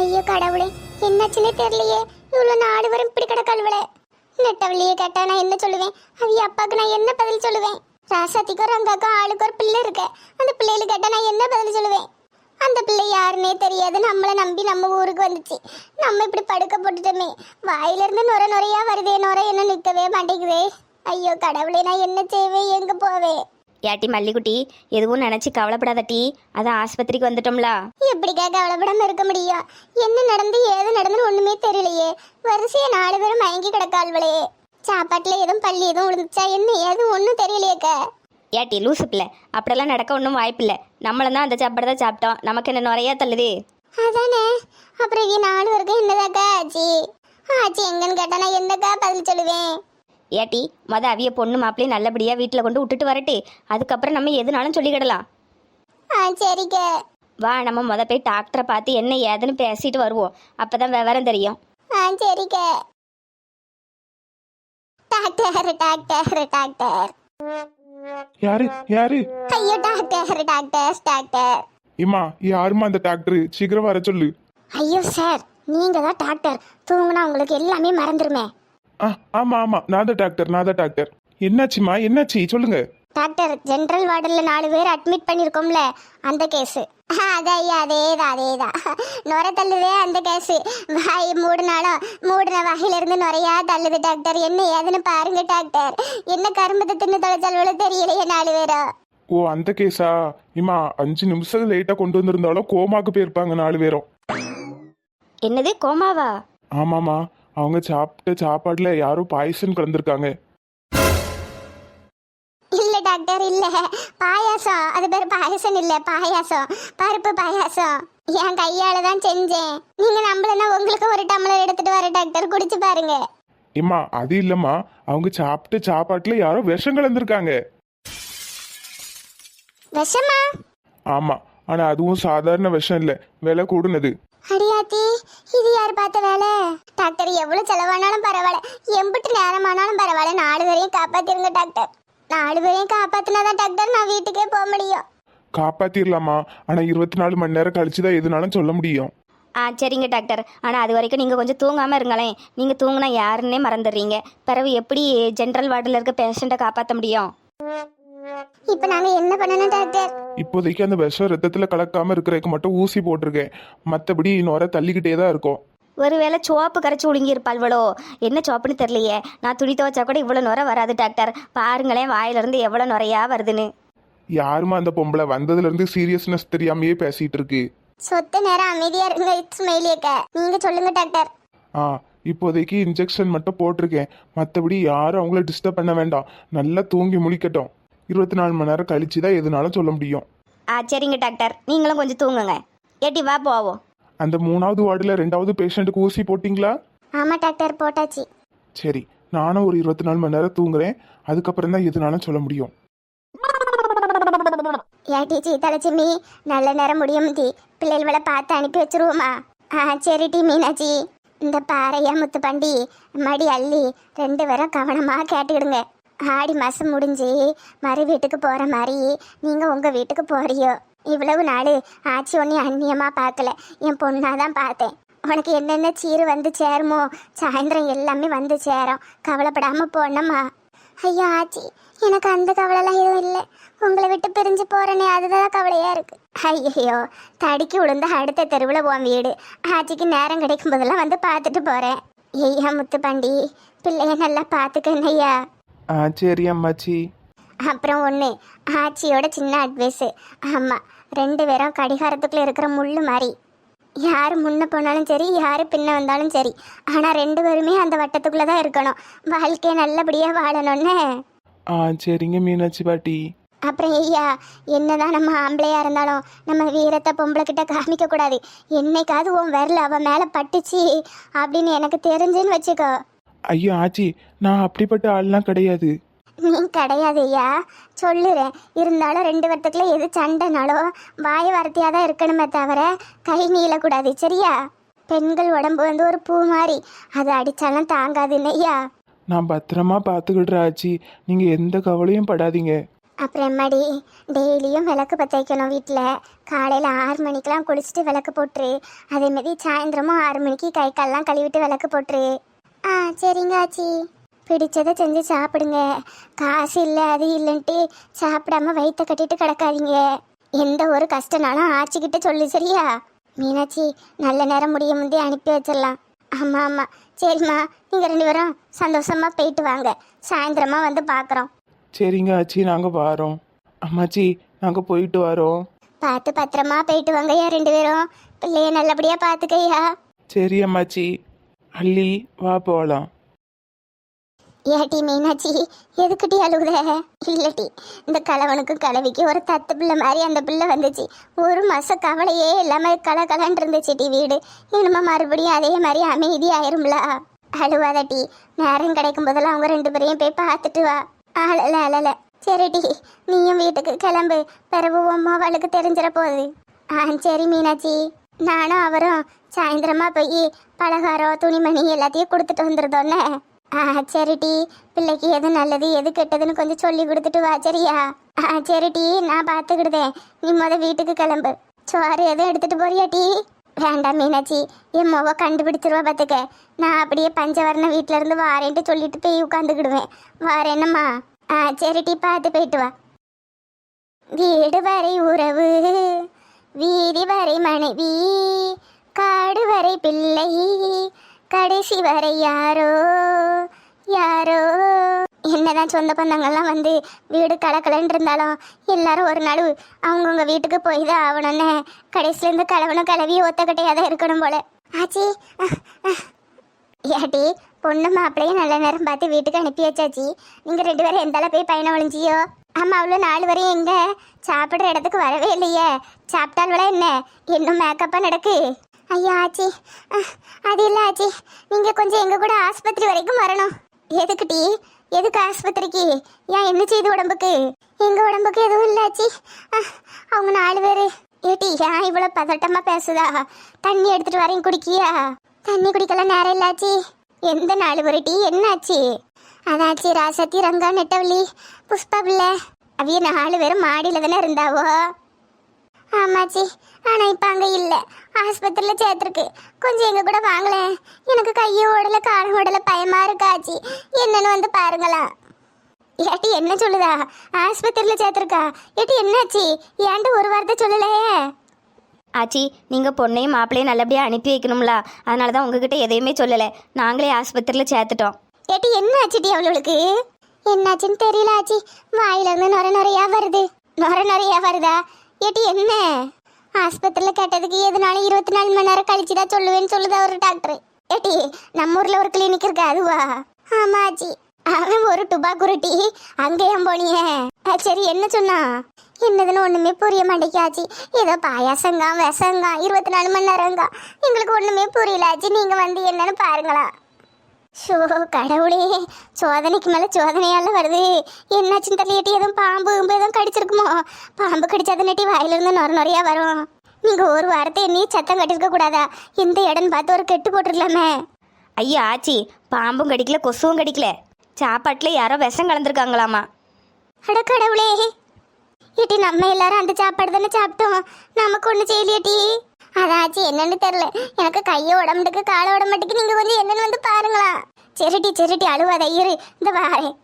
ஐயோ கடவுளே என்னாச்சுன்னே தெரியலையே. இவ்வளோ நாடு வரும் இப்படி கிடக்கல்வளே நெட்டவள்ளியை கேட்டா நான் என்ன சொல்லுவேன்? அவிய அப்பாவுக்கு நான் என்ன பதில் சொல்லுவேன்? ராசாத்திக்கும் ரங்காக்கும் ஆளுக்கு ஒரு பிள்ளை இருக்கு. அந்த பிள்ளைகளுக்கு கேட்டா நான் என்ன பதில் சொல்லுவேன்? அந்த பிள்ளை யாருன்னே தெரியாது. நம்மளை நம்பி நம்ம ஊருக்கு வந்துச்சு. நம்ம இப்படி படுக்க போட்டுட்டோமே. வாயிலிருந்து நுர நுரையாக வருதே நுர என்ன நிற்கவே மாட்டேங்குதே. ஐயோ கடவுளே நான் என்ன செய்வேன்? எங்கே போவேன் ஏட்டி மல்லிக்குட்டி எதுவும் நினச்சி கவலைப்படாதட்டி அதான் ஆஸ்பத்திரிக்கு வந்துட்டோம்ல. எப்படிக்கா கவலைப்படாம இருக்க முடியும்? என்ன நடந்து ஏது நடந்துன்னு ஒண்ணுமே தெரியலையே. வரிசையா நாலு பேரும் மயங்கி கிடக்காள்வளே சாப்பாட்டுல எதுவும் பள்ளி எதுவும் விழுந்துச்சா என்ன? ஏதும் ஒன்றும் தெரியலையேக்கா. ஏட்டி லூசு பிள்ளை. அப்படியெல்லாம் நடக்க ஒன்றும் வாய்ப்பில்லை. நம்மளும் தான் அந்த சாப்பாடு தான் சாப்பிட்டோம். நமக்கு என்ன நிறையா தள்ளுது? அதானே. அப்புறம் நாலு பேருக்கும் என்னதாக்கா ஆச்சு? ஆச்சு எங்கன்னு கேட்டா நான் என்னக்கா பதில் சொல்லுவேன்? ஏட்டி மொத அவிய பொண்ணு மாப்பிள்ளையும் நல்லபடியாக வீட்டில் கொண்டு விட்டுட்டு வரட்டு. அதுக்கப்புறம் நம்ம எதுனாலும் சொல்லிக்கிடலாம். ஆ சரிக்க வா நம்ம முத போய் டாக்டரை பார்த்து என்ன ஏதுன்னு பேசிட்டு வருவோம். அப்போ தான் விவரம் தெரியும். ஆ சரிக்க டாக்டர் டாக்டர் டாக்டர் யாரு யாரு? ஐயோ டாக்டர் டாக்டர் டாக்டர் இம்மா யாரும்மா அந்த டாக்டர் சீக்கிரம் வர சொல்லு. ஐயோ சார் நீங்க தான் டாக்டர் தூங்குனா உங்களுக்கு எல்லாமே மறந்துருமே. ஆ ஆமா ஆமா. நான் தான் டாக்டர் நான் தான் டாக்டர் என்னாச்சுமா என்னாச்சு? சொல்லுங்க. டாக்டர் ஜென்ரல் வார்டில் நாலு பேர் அட்மிட் பண்ணியிருக்கோம்ல அந்த கேஸு அதே ஐயா அதேதான் அதேதான் நுர தள்ளுதே அந்த கேஸு வாய் மூடினாலும் மூடின வாயிலிருந்து நுரையா தள்ளுது டாக்டர் என்ன ஏதுன்னு பாருங்க டாக்டர் என்ன கரும்பத்தை தின்னு தொலைச்சாலும் தெரியலையே நாலு பேரும் ஓ அந்த கேஸா இம்மா அஞ்சு நிமிஷம் லேட்டா கொண்டு வந்திருந்தாலும் கோமாக்கு போயிருப்பாங்க நாலு பேரும். என்னது கோமாவா? ஆமாமா அவங்க சாப்பிட்ட சாப்பாடுல யாரோ பாய்சன் கலந்துருக்காங்க. இல்ல டாக்டர் இல்ல. பாயாசம். அது பேர் பாயாசம் இல்ல பாயாசம். பருப்பு பாயாசம். என் கையால தான் செஞ்சேன். நீங்க நம்பலன்னா உங்களுக்கு ஒரு டம்ளர் எடுத்துட்டு வர டாக்டர் குடிச்சு பாருங்க. இம்மா அது இல்லம்மா. அவங்க சாப்பிட்ட சாப்பாட்டுல யாரோ விஷம் கலந்துருக்காங்க. விஷமா? ஆமா ஆனா அதுவும் சாதாரண விஷம் இல்ல. விலை கூடுனது. அடியாத்தி. யார் பார்த்த வேலை. டாக்டர் எவ்வளவு செலவானாலும் பரவாயில்ல. எம்பிட்டு நேரமானாலும் பரவாயில்ல. நாலு பேரையும் காப்பாத்திருங்க டாக்டர். நாலு பேரையும் காப்பாத்தினாதான் டாக்டர் நான் வீட்டுக்கே போக முடியும். காப்பாத்திரலாமா? ஆனா இருபத்தி நாலு மணி நேரம் கழிச்சுதான் எதுனாலும் சொல்ல முடியும். ஆ சரிங்க டாக்டர். ஆனால் அது வரைக்கும் நீங்கள் கொஞ்சம் தூங்காமல் இருங்களேன். நீங்கள் தூங்கினா யாருன்னே மறந்துடுறீங்க. பிறகு எப்படி ஜென்ரல் வார்டில் இருக்க பேஷண்ட்டை காப்பாற்ற முடியும்? இப்ப நாங்க என்ன பண்ணணும் டாக்டர்? இப்போதைக்கு அந்த விஷம் ரத்தத்துல கலக்காம இருக்கிறதுக்கு மட்டும் ஊசி போட்டிருக்கேன். மற்றபடி இன்னொரு தள்ளிக்கிட்டே தான் இருக்கும். ஒருவேளை சோப்பு கரைச்சி ஒழுங்கி இருப்பாள்வளோ என்ன சோப்புன்னு தெரியலையே. நான் துணி துவைச்சா கூட இவ்வளோ நுர வராது டாக்டர். பாருங்களேன் வாயிலிருந்து எவ்வளோ நுரையா வருதுன்னு. யாருமா அந்த பொம்பளை? வந்ததுல இருந்து சீரியஸ்னஸ் தெரியாமையே பேசிட்டு இருக்கு சொத்த நேரம் அமைதியா இருங்க இஸ்மைலியக்க நீங்க சொல்லுங்க டாக்டர். ஆ இப்போதைக்கு இன்ஜெக்ஷன் மட்டும் போட்டிருக்கேன். மற்றபடி யாரும் அவங்கள டிஸ்டர்ப் பண்ண வேண்டாம். நல்லா தூங்கி முழிக்கட்டும். இருபத்தி நாலு மணி நேரம் கழிச்சு தான் எதுனாலும் சொல்ல முடியும். ஆ சரிங்க டாக்டர். நீங்களும் கொஞ்சம் தூங்குங்க. ஏட்டி வா போவோம். அந்த மூணாவது வார்டில் ரெண்டாவது பேஷண்ட்டுக்கு ஊசி போட்டிங்களா? ஆமா டாக்டர் போட்டாச்சு. சரி நானும் ஒரு இருபத்தி நாலு மணி நேரம் தூங்குறேன். அதுக்கப்புறம் தான் எதுனாலும் சொல்ல முடியும். ஏட்டி டி தலைச்சிமி நல்ல நேரம் முடியும் டி. பிள்ளைகளை பார்த்து அனுப்பி வச்சிருவோமா? ஆ சரி டி மீனாட்சி. இந்த பாறையா முத்து பண்டி மடி அள்ளி ரெண்டு பேரும் கவனமா கேட்டுக்கிடுங்க. ஆடி மாசம் முடிஞ்சு மறு வீட்டுக்கு போற மாதிரி நீங்க உங்க வீட்டுக்கு போறியோ? இவ்வளவு நாள் ஆச்சி ஒன்னி அந்நியமாக பார்க்கல. என் பொண்ணாக தான் பார்த்தேன். உனக்கு என்னென்ன சீரு வந்து சேருமோ சாயந்தரம் எல்லாமே வந்து சேரும். கவலைப்படாமல் போனம்மா ஐயா ஆச்சி எனக்கு அந்த கவலைலாம் எதுவும் இல்லை. உங்களை விட்டு பிரிஞ்சு போறேனே அதுதான் கவலையாக இருக்கு. ஐயோ தடிக்கு விழுந்த அடுத்த தெருவில் உன் வீடு. ஆச்சிக்கு நேரம் கிடைக்கும் போதெல்லாம் வந்து பார்த்துட்டு போகிறேன் ஐயா முத்து பாண்டி பிள்ளைய நல்லா பார்த்துக்கணும் ஐயா. ஆ சரி அம்மாச்சி. அப்புறம் ஒன்று ஆச்சியோட சின்ன அட்வைஸு ஆமாம் ரெண்டு பேரும் கடிகாரத்துக்குள்ள இருக்கிற முள்ளு மாதிரி. யார் முன்ன போனாலும் சரி யார் பின்ன வந்தாலும் சரி ஆனால் ரெண்டு பேருமே அந்த வட்டத்துக்குள்ளே தான் இருக்கணும். வாழ்க்கையை நல்லபடியாக வாழணும்னு. ஆ சரிங்க மீனாட்சி பாட்டி. அப்புறம் ஐயா என்னதான் நம்ம ஆம்பளையா இருந்தாலும் நம்ம வீரத்தை பொம்பளை கிட்ட காமிக்க கூடாது. என்னைக்காவது உன் விரல் அவ மேல பட்டுச்சு அப்படின்னு எனக்கு தெரிஞ்சுன்னு வச்சுக்கோ. ஐயோ ஆச்சி நான் அப்படிப்பட்ட ஆள்லாம் கிடையாது. நீ கிடையாது ஐயா சொல்லுறேன். இருந்தாலும் ரெண்டு வருத்துக்குள்ள எது சண்டைனாலோ வாய வார்த்தையாக தான் இருக்கணுமே தவிர கை நீளக்கூடாது சரியா? பெண்கள் உடம்பு வந்து ஒரு பூ மாதிரி. அது அடிச்சாலும் தாங்காதுன்னு ஐயா நான் பத்திரமா பார்த்துக்கிடுறேன் ஆச்சி. நீங்கள் எந்த கவலையும் படாதீங்க. அப்புறம் எம்மாடி? டெய்லியும் விளக்கு பற்ற வைக்கணும் வீட்டில் காலையில் ஆறு மணிக்கெலாம் குளிச்சுட்டு விளக்கு போட்டுரு. அதேமாரி சாயந்தரமும் ஆறு மணிக்கு கை கால்லாம் கழுவிட்டு விளக்கு போட்டுரு. ஆ சரிங்க ஆச்சி. பிடிச்சதை செஞ்சு சாப்பிடுங்க. காசு இல்லை அது இல்லைன்ட்டு சாப்பிடாம வயிற்ற கட்டிட்டு கிடக்காதீங்க. எந்த ஒரு கஷ்டனாலும் ஆச்சிக்கிட்ட சொல்லு சரியா? மீனாட்சி நல்ல நேரம் முடிய முந்தைய அனுப்பி வச்சிடலாம். ஆமாம் ஆமாம் சரிம்மா. நீங்கள் ரெண்டு பேரும் சந்தோஷமா போயிட்டு வாங்க. சாயந்தரமா வந்து பார்க்குறோம் சரிங்க ஆச்சி. நாங்கள் வாரோம். அம்மாச்சி நாங்கள் போயிட்டு வரோம். பார்த்து பத்திரமா போயிட்டு வாங்கய்யா ரெண்டு பேரும். பிள்ளைய நல்லபடியா பார்த்துக்கய்யா சரி அம்மாச்சி. அள்ளி வா போகலாம் ஏட்டி மீனாட்சி எதுக்குட்டி அழுகுத இல்லட்டி இந்த கலவனுக்கும் கலவிக்கும் ஒரு தத்து பிள்ளை மாதிரி அந்த பிள்ளை வந்துச்சு. ஒரு மாதம் கவலையே இல்லாமல் கலகலன்னு இருந்துச்சுட்டி வீடு. இனிமே மறுபடியும் அதே மாதிரி அமைதி ஆயிரும்ல. அழுவாதட்டி நேரம் கிடைக்கும் போதெல்லாம் அவங்க ரெண்டு பேரையும் போய் பார்த்துட்டு வா. அழல அழல. சரிடி நீயும் வீட்டுக்கு கிளம்பு. பிறகு உம்மா அவளுக்கு தெரிஞ்சிட போகுது. ஆ சரி மீனாட்சி. நானும் அவரும் சாயந்தரமா போய் பலகாரம் துணிமணி எல்லாத்தையும் கொடுத்துட்டு வந்துருதோன்னே. ஆ சரிடி பிள்ளைக்கு எது நல்லது எது கெட்டதுன்னு கொஞ்சம் சொல்லி கொடுத்துட்டு வா சரியா? ஆ சரிடி நான் பார்த்துக்கிடுதேன். நீ முத வீட்டுக்கு கிளம்பு. சோறு எதுவும் எடுத்துட்டு போறியா டீ? வேண்டாம் மீனாட்சி. என் மொவ கண்டுபிடிச்சிருவா பார்த்துக்க. நான் அப்படியே பஞ்சவரண வீட்டில இருந்து வாரேன்ட்டு சொல்லிட்டு போய் உட்காந்துக்கிடுவேன். வாரேன்னம்மா ஆ சரிடி பார்த்து போயிட்டு வா. வீடு வரை உறவு வீதி வரை மனைவி காடு வரை பிள்ளை கடைசி வரை யாரோ யாரோ. என்னதான் சொந்த பந்தங்கள்லாம் வந்து வீடு கலக்கலன்னு இருந்தாலும் எல்லாரும் ஒரு நாள் அவங்கவுங்க வீட்டுக்கு போய் தான் ஆகணும்னு. கடைசிலேருந்து கலவனும் கலவி ஒத்தக்கட்டையாக தான் இருக்கணும் போல. ஆச்சி ஏட்டி பொண்ணு மாப்பிள்ளையும் நல்ல நேரம் பார்த்து வீட்டுக்கு அனுப்பி வச்சாச்சி. நீங்கள் ரெண்டு பேரும் எந்தால போய் பயணம் ஒழிஞ்சியோ ஆமாம் அவ்வளோ நாலு வரையும் எங்கே? சாப்பிட்ற இடத்துக்கு வரவே இல்லையே. சாப்பிட்டால்வளா என்ன? இன்னும் மேக்கப்பாக நடக்கு. ஐயா ஆச்சி. அது இல்லை ஆச்சி. நீங்கள் கொஞ்சம் எங்கள் கூட ஆஸ்பத்திரி வரைக்கும் வரணும். எதுக்குட்டி எதுக்கு ஆஸ்பத்திரிக்கு? ஏன் என்ன செய்து உடம்புக்கு? எங்கள் உடம்புக்கு எதுவும் இல்லாச்சி அவங்க நாலு பேர். ஏட்டி ஏன் இவ்வளோ பதட்டமாக பேசுதா? தண்ணி எடுத்துகிட்டு வரேன் குடிக்கியா? தண்ணி குடிக்கலாம் நேரம் இல்லாச்சி எந்த நாலு ஒரு டீ? என்னாச்சு அதாச்சி ராசத்தி ரங்கா நெட்டவள்ளி புஷ்பா பிள்ளை. அவிய நாலு பேரும் மாடியில் தானே இருந்தாவோ? ஆமாச்சி ஆனால் இப்போ அங்கே இல்லை. ஆஸ்பத்திரியில் சேர்த்துருக்கு. கொஞ்சம் எங்கள் கூட வாங்களேன். எனக்கு கையும் ஓடலை காலம் ஓடலை பயமாக இருக்காச்சி என்னன்னு வந்து பாருங்களா ஏட்டி என்ன சொல்லுதா? ஆஸ்பத்திரியில் சேர்த்துருக்கா? ஏட்டி என்னாச்சு ஏன்ட்டு ஒரு வார்த்தை சொல்லலையே? ஆச்சி நீங்கள் பொண்ணையும் மாப்பிள்ளையும் நல்லபடியாக அனுப்பி வைக்கணும்ல. அதனால தான் உங்ககிட்ட எதையுமே சொல்லலை. நாங்களே ஆஸ்பத்திரியில் சேர்த்துட்டோம். ஏட்டி என்ன ஆச்சுடி அவளுக்கு? என்னாச்சுன்னு தெரியல ஆச்சி. வாயில இருந்து நொர நொறையா வருது. நொர நொறையா வருதா? ஏட்டி என்ன? ஆஸ்பத்திரியில் கேட்டதுக்கு எதுனாலும் இருபத்தி நாலு மணி நேரம் கழிச்சு தான் சொல்லுவேன்னு சொல்லுதா ஒரு டாக்டர். ஏட்டி நம்ம ஊரில் ஒரு கிளினிக் இருக்கா அதுவா? ஆமாச்சி அவன் ஒரு டுபா குருட்டி அங்கேயும் போனியே ஆ, சரி என்ன சொன்னா? என்னதுன்னு ஒண்ணுமே புரிய மாட்டேங்காச்சு ஏதோ பாயாசங்கா விஷங்கா இருபத்தி நாலு மணி நேரங்கா எங்களுக்கு ஒண்ணுமே புரியல ஆச்சி. நீங்க வந்து என்னன்னு பாருங்களா ஷோ கடவுளே. சோதனைக்கு மேல சோதனையால வருது. என்னாச்சுன்னு தெரியட்டி எதுவும் பாம்பு கிம்பு எதுவும் கடிச்சிருக்குமோ? பாம்பு கடிச்சது நட்டி வாயிலிருந்து நொர நொறையா வரும். நீங்க ஒரு வாரத்தை என்னையும் சத்தம் கட்டிருக்க கூடாதா? எந்த இடம்னு பார்த்து ஒரு கெட்டு போட்டுருக்கலாமே ஐயா ஆச்சி. பாம்பும் கடிக்கல கொசுவும் கடிக்கல. சாப்பாட்டில் யாரோ விஷம் கலந்துருக்காங்களாமா? அட கடவுளே. ஏட்டி நம்ம எல்லாரும் அந்த சாப்பாடு தானே சாப்பிட்டோம். நமக்கு ஒண்ணு செய்யலையேட்டி அதாச்சு என்னன்னு தெரியல. எனக்கு கையை உடம்புக்கு காலை உடம்புக்கு நீங்கள் கொஞ்சம் என்னன்னு வந்து பாருங்களா. சரிட்டி சரிட்டி அழுவாத இரு. இந்த வாரேன்